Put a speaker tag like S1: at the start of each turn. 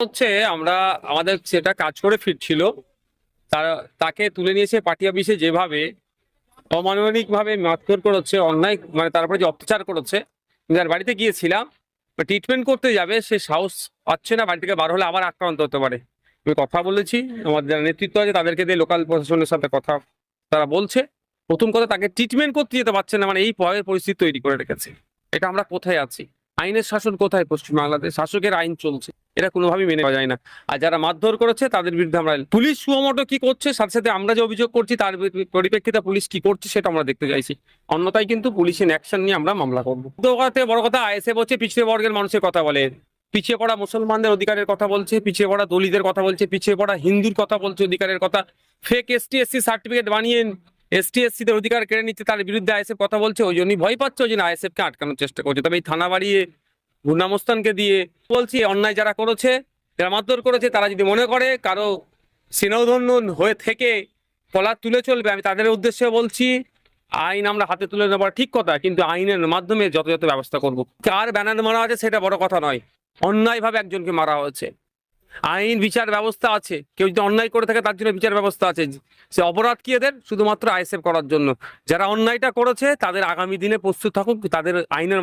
S1: হচ্ছে আমরা, আমাদের সেটা কাজ করে ফিরছিল। তারা, তাকে তুলে নিয়েছে পার্টি অফিসে যেভাবে অমানবিক ভাবে মারধর করেছে, অন্যায় মানে তারপরে যে অত্যাচার করেছে। যার বাড়িতে গিয়েছিলাম ট্রিটমেন্ট করতে যাবে, সে সাহস পাচ্ছে না, বাড়ি থেকে বার হলে আবার আক্রান্ত হতে পারে। আমি কথা বলেছি আমাদের যারা নেতৃত্ব আছে, তাদেরকে দিয়ে লোকাল প্রশাসনের সাথে কথা তারা বলছে। প্রথম কথা, তাকে ট্রিটমেন্ট করতে যেতে পারছে না মানে এই ভয়ের পরিস্থিতি তৈরি করে রেখেছে। এটা আমরা কোথায় আছি? আইনের শাসন কোথায় পশ্চিম বাংলাদেশ শাসকের আইন চলছে। এটা কোনোভাবেই মেনে নেওয়া যায় না। আর যারা মারধর করেছে, তাদের বিরুদ্ধে আমরা পুলিশ সুমোটো কি করছে, সাথে সাথে আমরা যে অভিযোগ করছি, তার পরিপ্রেক্ষিতে পুলিশ কি করছে, সেটা আমরা দেখতে চাইছি। অন্যথায় কিন্তু পুলিশের অ্যাকশন নিয়ে আমরা মামলা করব। বড় কথা, আইএসএফ হচ্ছে পিছিয়ে বর্গের মানুষের কথা বলে। পিছিয়ে পড়া মুসলমানদের অধিকারের কথা বলছে, পিছিয়ে পড়া দলিতের কথা বলছে, পিছিয়ে পড়া হিন্দুর কথা বলছে অধিকারের কথা। ফেক এসটি এসসি সার্টিফিকেট বানিয়ে এসটি এসসিদের অধিকার কেড়ে নিচ্ছে, তার বিরুদ্ধে আইএসএফ কথা বলছে, ওই জন্যই ভয় পাচ্ছে, ওই জন্য আইএসএফ কে আটকানোর চেষ্টা করছে। তবে এই থানা বাড়িয়ে গুন্ডামস্তানকে দিয়ে বলছি অন্যায় যারা করেছে যারা করেছে, তারা যদি মনে করে কারও স্নেহধন্য হয়ে থেকে কলার তুলে চলবে, আমি তাদের উদ্দেশ্যে বলছি, আইন আমরা হাতে তুলে নেবার ঠিক কথা, কিন্তু আইনের মাধ্যমে যথাযথ ব্যবস্থা করব। কার ব্যানার মারা আছে সেটা বড় কথা নয়, অন্যায়ভাবে একজনকে মারা হয়েছে। আইন, বিচার ব্যবস্থা আছে, কেউ যদি অন্যায় করে থাকে তার জন্য বিচার ব্যবস্থা আছে, সে অপরাধ কি এদের? শুধুমাত্র আইএসএফ করার জন্য। যারা অন্যায়টা করেছে, তাদের আগামী দিনে প্রস্তুত থাকুক, তাদের আইনের